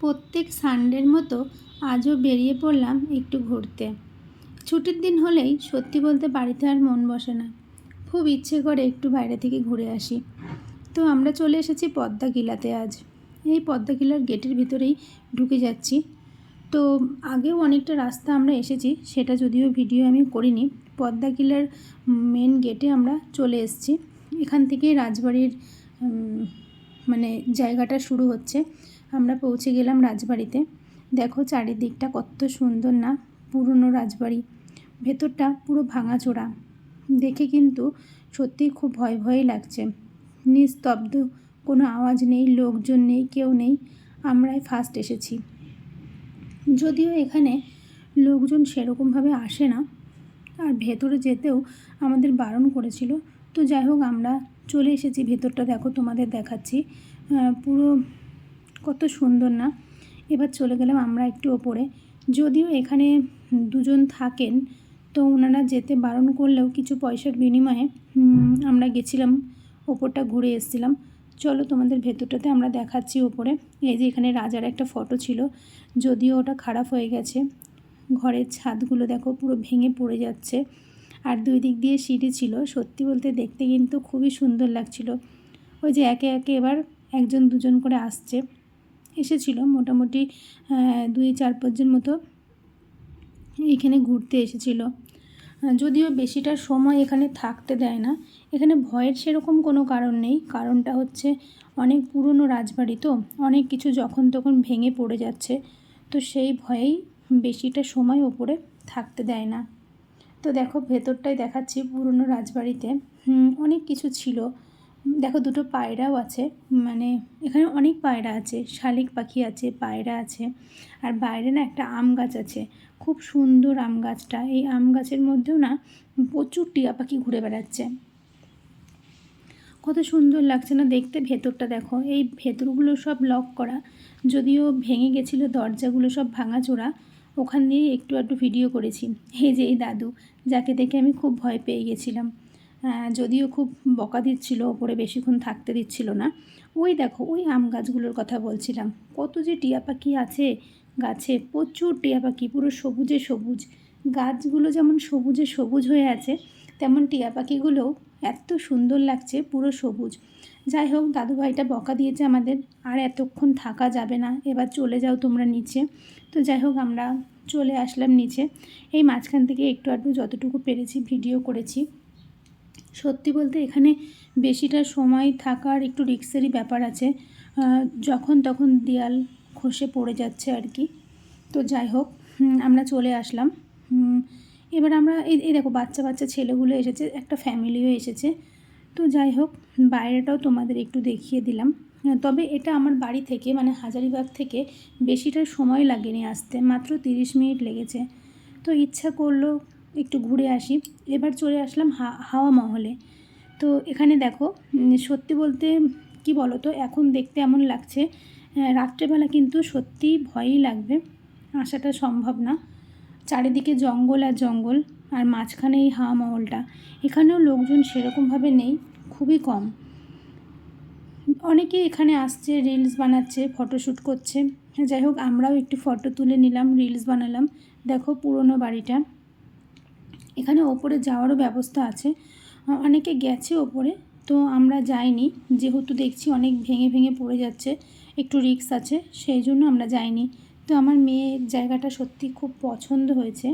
প্রত্যেক সানডের মতো আজও বেরিয়ে পড়লাম একটু ঘুরতে। ছুটির দিন হলেই সত্যি বলতে বাড়িতে আর মন বসে না। খুব ইচ্ছে করে একটু বাইরে থেকে ঘুরে আসি। তো আমরা চলে এসেছি পদ্মা কিলাতে আজ। এই পদ্মা কিলার গেটের ভিতরেই ঢুকে যাচ্ছি। তো আগেও অনেকটা রাস্তা আমরা এসেছি, সেটা যদিও ভিডিও আমি করিনি। পদ্মা কিলার মেন গেটে আমরা চলে এসেছি। এখান থেকে রাজবাড়ির মানে জায়গাটা শুরু হচ্ছে। আমরা পৌঁছে গেলাম রাজবাড়িতে। দেখো চারিদিকটা কত সুন্দর না পুরনো রাজবাড়ি। ভেতরটা পুরো ভাঙাচোরা। দেখে কিন্তু সত্যিই খুব ভয় ভয়ই লাগছে। নিস্তব্ধ, কোনো আওয়াজ নেই, লোকজন নেই, কেউ নেই। আমরাই ফার্স্ট এসেছি। যদিও এখানে লোকজন সেরকমভাবে আসে না। আর ভেতরে যেতেও আমাদের বারণ করেছিল। তো যাই হোক, আমরা চলে এসেছি, ভেতরটা দেখো তোমাদের দেখাচ্ছি। পুরো কত সুন্দর না? এবার চলে গেলাম আমরা একটু ওপরে। যদিও এখানে দুজন থাকেন, তো ওনারা যেতে বারণ করলেও কিছু পয়সার বিনিময়ে আমরা গেছিলাম, ওপরটা ঘুরে এসেছিলাম। চলো তোমাদের ভেতরটাতে আমরা দেখাচ্ছি ওপরে। এই যে এখানে রাজার একটা ফটো ছিল, যদিও ওটা খারাপ হয়ে গেছে। ঘরের ছাদগুলো দেখো পুরো ভেঙে পড়ে যাচ্ছে। আর দুই দিক দিয়ে সিঁড়ি ছিল। সত্যি বলতে দেখতে কিন্তু খুবই সুন্দর লাগছিল। ওই যে একে একে এবার একজন দুজন করে আসছে। এসেছিল মোটামুটি দুই চার পাঁচজন মতো এখানে ঘুরতে এসেছিল। যদিও বেশিটা সময় এখানে থাকতে দেয় না। এখানে ভয়ের সেরকম কোনো কারণ নেই। কারণটা হচ্ছে অনেক পুরনো রাজবাড়ি তো, অনেক কিছু যখন তখন ভেঙে পড়ে যাচ্ছে। তো সেই ভয়েই বেশিটা সময় ওপরে থাকতে দেয় না। তো দেখো ভেতরটাই দেখাচ্ছি পুরনো রাজবাড়িতে। অনেক কিছু ছিল। দেখো দুটো পায়রাও আছে। মানে এখানে অনেক পায়রা আছে। শালিক পাখি আছে, পায়রা আছে। আর বাইরে না একটা আম গাছ আছে। খুব সুন্দর আম গাছটা। এই আম গাছের মধ্যেও না প্রচুর টিয়া পাখি ঘুরে বেড়াচ্ছে। কত সুন্দর লাগছে না দেখতে ভেতরটা দেখো। এই ভেতরগুলো সব লক করা। যদিও ভেঙে গেছিল, দরজাগুলো সব ভাঙাচোরা। ওখান দিয়ে একটু একটু ভিডিও করেছি। এই যে এই দাদু, যাকে দেখে আমি খুব ভয় পেয়ে গেছিলাম। যদিও খুব বকা দিচ্ছিল, ওপরে বেশিক্ষণ থাকতে দিচ্ছিল না। ওই দেখো, ওই আম গাছগুলোর কথা বলছিলাম। কত যে টিয়া পাখি আছে গাছে, প্রচুর টিয়া পাখি, পুরো সবুজে সবুজ। গাছগুলো যেমন সবুজে সবুজ হয়ে আছে, তেমন টিয়া পাখিগুলোও এত সুন্দর লাগছে, পুরো সবুজ। যাই হোক দাদুভাইটা বকা দিয়েছে আমাদের, আর এতক্ষণ থাকা যাবে না, এবার চলে যাও তোমরা নিচে। তো যাই হোক, আমরা চলে আসলাম নিচে। এই মাঝখান থেকে একটু আধটু যতটুকু পেরেছি ভিডিও করেছি। সত্যি বলতে এখানে বেশিটা সময় থাকার একটু রিক্সেরই ব্যাপার আছে। যখন তখন দেয়াল খসে পড়ে যাচ্ছে আর কি। তো যাই হোক আমরা চলে আসলাম। এবার আমরা, এই দেখো, বাচ্চা বাচ্চা ছেলেগুলো এসেছে, একটা ফ্যামিলিও এসেছে। তো যাই হোক, বাইরেটাও তোমাদের একটু দেখিয়ে দিলাম। তবে এটা আমার বাড়ি থেকে মানে হাজারিবাগ থেকে বেশিটা সময় লাগেনি আসতে, মাত্র তিরিশ মিনিট লেগেছে। তো ইচ্ছা করল একটু ঘুরে আসি। এবার চলে আসলাম হাওয়া মহলে। তো এখানে দেখো সত্যি বলতে কি বলো তো এখন দেখতে এমন লাগছে রাত্রেবেলা কিন্তু সত্যিই ভয়ই লাগবে, আসাটা সম্ভব না। চারিদিকে জঙ্গল আর জঙ্গল, আর মাঝখানে এই হাওয়া মহলটা। এখানেও লোকজন সেরকমভাবে নেই, খুবই কম। অনেকে এখানে আসছে, রিলস বানাচ্ছে ফটোশ্যুট করছে। যাই হোক, আমরাও একটু ফটো তুলে নিলাম, রিলস বানালাম। দেখো পুরনো বাড়িটা। এখানে ওপরে যাওয়ারও ব্যবস্থা আছে। অনেকে গেছে ওপরে, তো আমরা যাইনি। যেহেতু দেখছি অনেক ভেঙে ভেঙে পড়ে যাচ্ছে, একটু রিস্ক আছে, সেই জন্য আমরা যাইনি। তো আমার মেয়ের জায়গাটা সত্যি খুব পছন্দ হয়েছে।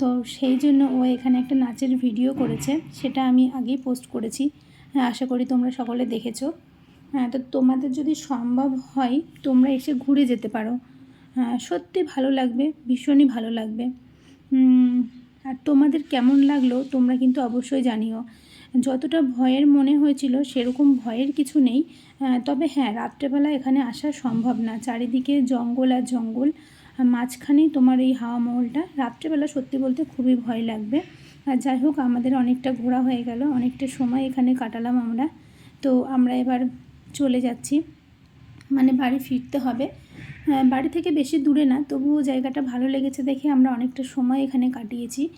তো সেই জন্য ও এখানে একটা নাচের ভিডিও করেছে, সেটা আমি আগেই পোস্ট করেছি। হ্যাঁ আশা করি তোমরা সকলে দেখেছ। হ্যাঁ তো তোমাদের যদি সম্ভব হয়, তোমরা এসে ঘুরে যেতে পারো। হ্যাঁ সত্যি ভালো লাগবে, ভীষণই ভালো লাগবে। আর তোমাদের কেমন লাগল, তোমরা কিন্তু অবশ্যই জানিও। যতটা ভয়ের মনে হয়েছিল সেরকম ভয়ের কিছু নেই। তবে হ্যাঁ রাত্রেবেলা এখানে আসা সম্ভব না। চারিদিকে জঙ্গল আর জঙ্গল। মাঝখানেই তোমার এই হাওয়া মহলটা। রাত্রেবেলা সত্যি বলতে খুবই ভয় লাগবে। আর যাই হোক, আমাদের অনেকটা ঘোরা হয়ে গেল। অনেকটা সময় এখানে কাটালাম আমরা। তো আমরা এবার চলে যাচ্ছি। মানে বাড়ি ফিরতে হবে। বাড়ি থেকে বেশি দূরে না। তবুও জায়গাটা ভালো লেগেছে দেখে আমরা অনেকটা সময় এখানে কাটিয়েছি।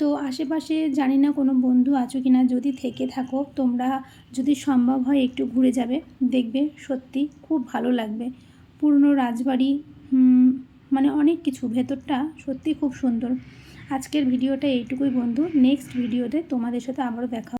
তো আশেপাশে জানি না কোনো বন্ধু আছো কি না যদি থেকে থাকো, তোমরা যদি সম্ভব হয় একটু ঘুরে যাবে, দেখবে সত্যি খুব ভালো লাগবে। পুরনো রাজবাড়ি মানে অনেক কিছু, ভেতরটা সত্যি খুব সুন্দর। আজকের ভিডিওটা এইটুকুই বন্ধু, নেক্সট ভিডিওতে তোমাদের সাথে আবারও দেখা